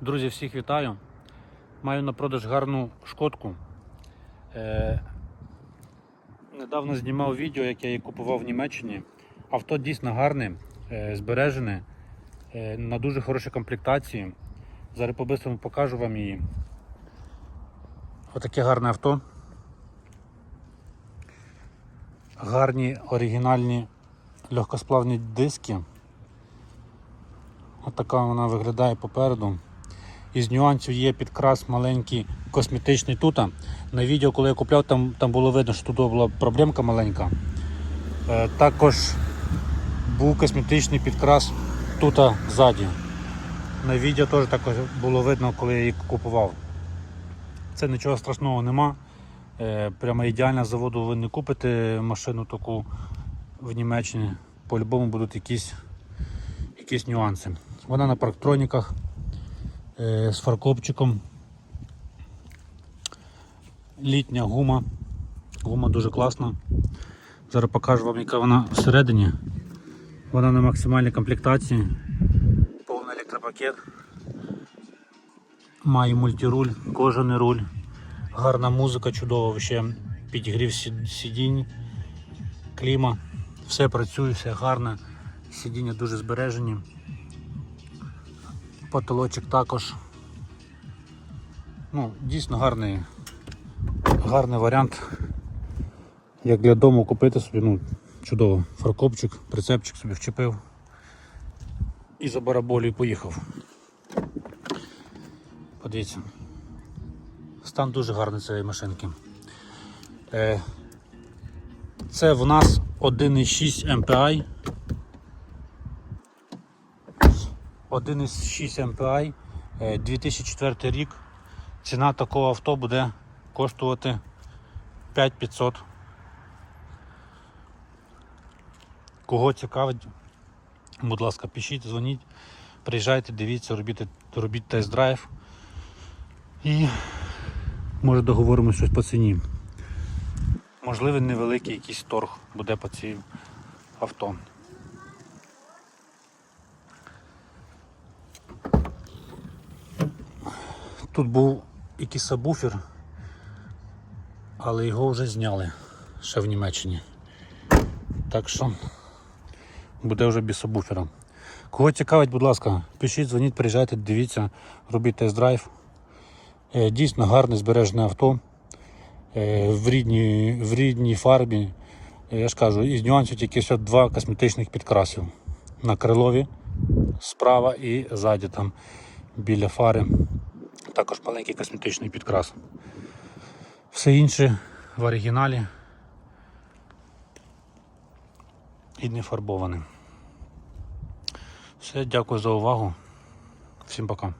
Друзі, всіх вітаю. Маю на продаж гарну шкодку. Е, недавно знімав відео, як я її купував в Німеччині. Авто дійсно гарне, е, збережене, е, на дуже хорошій комплектації. Зараз по-бистрому покажу вам її. Отаке гарне авто. Гарні оригінальні легкосплавні диски. Отака вона виглядає попереду. Із нюансів є підкрас маленький косметичний тут. На відео, коли я купляв, там, там було видно, що тут була проблемка маленька. Е, також був косметичний підкрас тут ззаді. На відео теж також було видно, коли я її купував. Це нічого страшного нема. Е, прямо ідеально з заводу ви не купите машину таку в Німеччині. По-любому будуть якісь, якісь нюанси. Вона на парктроніках з фаркопчиком. Літня гума. Гума дуже класна. Зараз покажу вам, яка вона всередині. Вона на максимальній комплектації. Повний електропакет. Має мультируль, кожаний руль. Гарна музика, чудова, ще підігрів сидінь, кліма. Все працює, все гарно. Сидіння дуже збережені. Потолочок також. Ну, дійсно гарний, гарний варіант. Як для дому купити собі, ну, чудово. Фаркопчик, прицепчик собі вчепив і за бараболю поїхав. Подивіться. Стан дуже гарний цієї машинки. Е, Це в нас 1,6 MPI. 1,6 MPI, е, 2004 рік. Ціна такого авто буде коштувати 5500. Кого цікавить, будь ласка, пишіть, дзвоніть, приїжджайте, дивіться, робіть, робіть тест-драйв і може договоримо щось по ціні. Можливо, невеликий якийсь торг буде по цій авто. Тут був якийсь сабвуфер, але його вже зняли ще в Німеччині. Так що буде вже без сабвуфера. Кого цікавить, будь ласка, пишіть, дзвоніть, приїжджайте, дивіться, робіть тест-драйв. Е, Дійсно гарне збережне авто е, в рідній, в рідній фарбі. Е, Я ж кажу, із нюансів тільки ще два косметичних підкрасів. На крилові справа і ззаді там біля фари. Також маленький косметичний підкрас. Все інше в оригіналі і не фарбоване. Все, дякую за увагу. Всім пока.